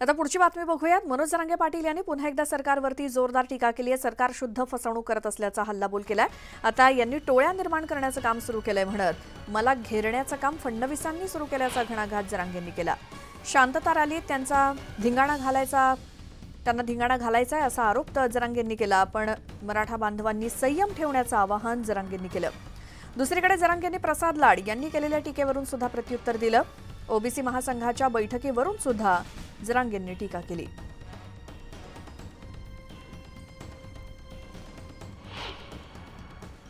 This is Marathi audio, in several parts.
आता पुढची बातमी बघूयात. मनोज जरांगे पाटील यांनी पुन्हा एकदा सरकारवरती जोरदार टीका केली आहे. सरकार शुद्ध फसवणूक करत असल्याचा हल्लाबोल केलाय. आता यांनी टोळ्या निर्माण करण्याचं काम सुरू केलंय म्हणत मला घेरण्याचं काम फडणवीसांनी सुरू केल्याचा घणाघात जरांगेंनी केला. शांतता रॅलीत त्यांचा धिंगाणा घालायचा त्यांना धिंगाणा घालायचा आहे असा आरोप तर जरांगेंनी केला पण मराठा बांधवांनी संयम ठेवण्याचं आवाहन जरांगेंनी केलं. दुसरीकडे जरांगेंनी प्रसाद लाड यांनी केलेल्या टीकेवरून सुद्धा प्रत्युत्तर दिलं. ओबीसी महासंघाच्या बैठकीवरून सुद्धा जरांगेंनी टीका केली.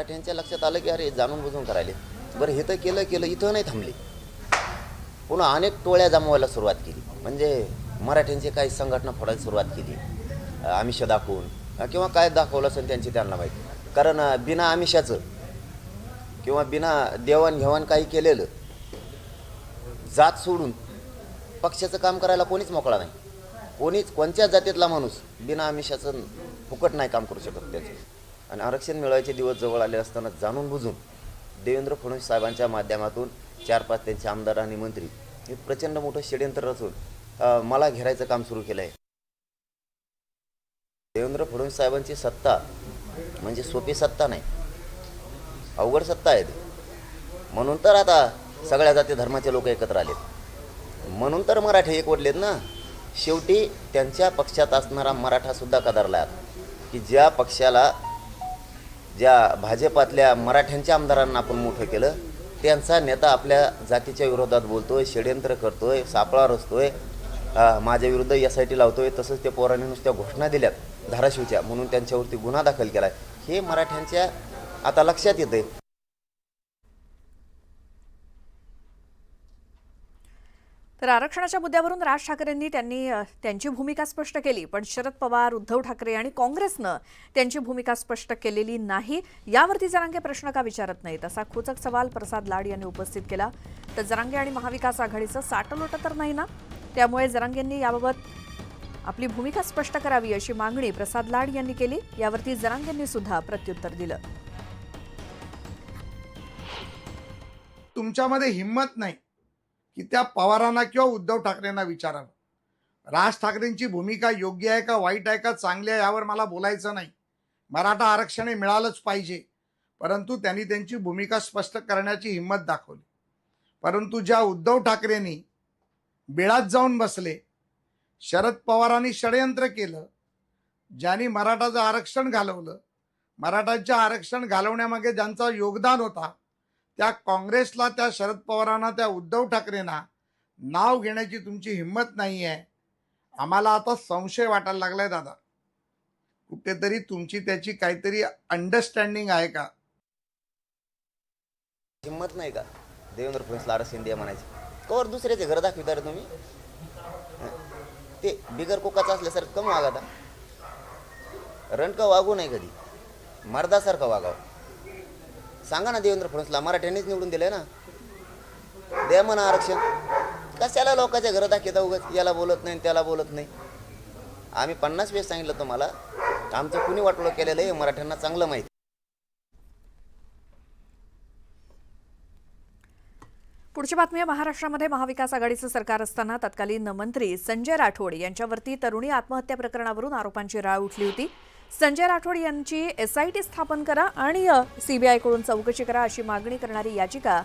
त्यांच्या लक्षात आलं की अरे जाणून बुजून करायले. बरं हे तर केलं केलं इथं नाही थांबले. पुन्हा अनेक टोळ्या जमवायला सुरुवात केली. म्हणजे मराठ्यांची काही संघटना फोडायला सुरुवात केली. आमिष दाखवून किंवा काय दाखवलं असेल त्यांची त्यांना माहिती. कारण बिना आमिषाचं किंवा बिना देवाणघेवाण काही केलेलं जात सोडून पक्षाचं काम करायला कोणीच मोकळा नाही. कोणीच कोणत्या जातीतला माणूस बिना आमिषाचं फुकट नाही काम करू शकत त्याचं. आणि आरक्षण मिळवायचे दिवस जवळ आले असताना जाणून बुजून देवेंद्र फडणवीस साहेबांच्या माध्यमातून चार पाच त्यांचे आमदार आणि मंत्री हे प्रचंड मोठं षडयंत्र रचून मला घेरायचं काम सुरू केलं आहे देवेंद्र फडणवीस साहेबांची सत्ता म्हणजे सोपी सत्ता नाही. अवघड सत्ता आहे म्हणून तर आता सगळ्या जाती धर्माचे लोक एकत्र आलेत. म्हणून तर मराठे एकवटलेत ना. शेवटी त्यांच्या पक्षात असणारा मराठासुद्धा कदरला की ज्या पक्षाला ज्या भाजपातल्या मराठ्यांच्या आमदारांना आपण मोठं केलं त्यांचा नेता आपल्या जातीच्या विरोधात बोलतोय षडयंत्र करतोय सापळा रचतोय अं, माझ्या विरुद्ध एस आय टी लावतोय तसंच त्या पोरांनी नुसत्या घोषणा दिल्यात धाराशिवच्या म्हणून त्यांच्यावरती गुन्हा दाखल केला हे मराठ्यांच्या आता लक्षात येतंय. तर आरक्षणाच्या मुद्द्यावरून राज ठाकरेंनी त्यांनी त्यांची भूमिका स्पष्ट केली. पण शरद पवार उद्धव ठाकरे आणि काँग्रेसनं त्यांची भूमिका स्पष्ट केलेली नाही. यावरती जरांगे प्रश्न का विचारत नाहीत? असा खोचक सवाल प्रसाद लाड यांनी उपस्थित केला. तर जरांगे आणि महाविकास आघाडीचं साटलोट तर नाही ना? त्यामुळे जरांगेंनी याबाबत आपली भूमिका स्पष्ट करावी अशी मागणी प्रसाद लाड यांनी केली. यावरती जरांगेंनी सुद्धा प्रत्युत्तर दिलं. तुमच्यामध्ये हिंमत नाही. की त्या पवारांना किंवा उद्धव ठाकरेंना विचारावं. राज ठाकरेंची भूमिका योग्य आहे का वाईट आहे का चांगली आहे यावर मला बोलायचं नाही. मराठा आरक्षण हे मिळालंच पाहिजे. परंतु त्यांनी त्यांची भूमिका स्पष्ट करण्याची हिंमत दाखवली. परंतु ज्या उद्धव ठाकरेंनी बिळात जाऊन बसले शरद पवारांनी षडयंत्र केलं ज्यांनी मराठाचं आरक्षण घालवलं मराठाचं आरक्षण घालवण्यामागे ज्यांचा योगदान होता त्या काँग्रेसला त्या शरद पवारांना त्या उद्धव ठाकरेंना नाव घेण्याची तुमची हिंमत नाही आहे आम्हाला आता संशय वाटायला लागलाय दादा. कुठेतरी तुमची त्याची काहीतरी अंडरस्टँडिंग आहे का? हिंमत नाही का? देवेंद्र फडणवीसला आरक्षण शिंदे म्हणायचे. कवर दुसऱ्याचे घर दाखविता रे तुम्ही. ते बिगर कोकाचं असल्यासारखं कमी वागा रणका वागू नाही कधी. मर्दासारखं वागावं. सांगा ना देवेंद्र फडणवीसला मराठ्यांनीच निवडून दिलं ना. द्या म्हणा आरक्षण. कशाला लोकांच्या घरात दाखवता उगत याला बोलत नाही त्याला बोलत नाही. आम्ही पन्नास वेळेस सांगितलं तुम्हाला आमचं कुणी वाटोळं केलेलं आहे मराठ्यांना चांगलं माहिती. पुढची बातमी आहे महाराष्ट्रामध्ये महाविकास आघाडीचं सरकार असताना तत्कालीन मंत्री संजय राठोड यांच्यावरती तरुणी आत्महत्या प्रकरणावरून आरोपांची राळ उठली होती. संजय राठोड यांची एसआयटी स्थापन करा आणि सीबीआयकडून चौकशी करा अशी मागणी करणारी याचिका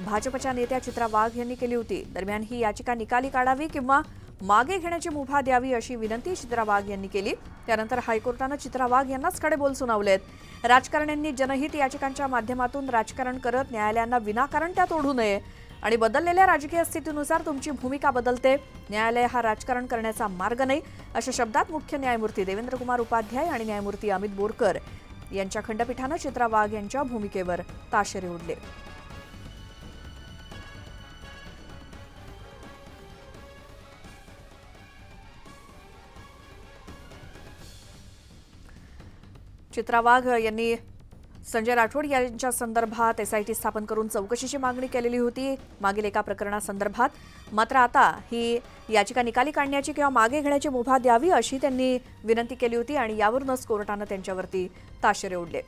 भाजपच्या नेत्या चित्रा वाघ यांनी केली होती. दरम्यान ही याचिका निकाली काढावी किंवा मागे घेण्याची मुभा द्यावी अशी विनंती चित्रा वाघ यांनी केली. त्यानंतर हायकोर्टानं चित्रा वाघ यांनाच खडेबोल सुनावलेत. राजकारण्यांनी जनहित याचिकांच्या माध्यमातून राजकारण करत न्यायालयांना विनाकारण त्यात ओढू नये. आणि बदललेल्या राजकीय स्थितीनुसार तुमची भूमिका बदलते. न्यायालय हा राजकारण करण्याचा मार्ग नाही अशा शब्दात मुख्य न्यायमूर्ती देवेंद्र कुमार उपाध्याय आणि न्यायमूर्ती अमित बोरकर यांच्या खंडपीठानं चित्रा वाघ यांच्या भूमिकेवर ताशेरे उडले चित्रा वाघ यांनी संजय राठोड यांच्या संदर्भात एसआयटी स्थापन करून चौकशीची मागणी केलेली होती. मागील एका प्रकरणासंदर्भात मात्र आता ही याचिका निकाली काढण्याची किंवा मागे घेण्याची मुभा द्यावी अशी त्यांनी विनंती केली होती आणि यावरूनच कोर्टानं त्यांच्यावरती ताशेरे उडले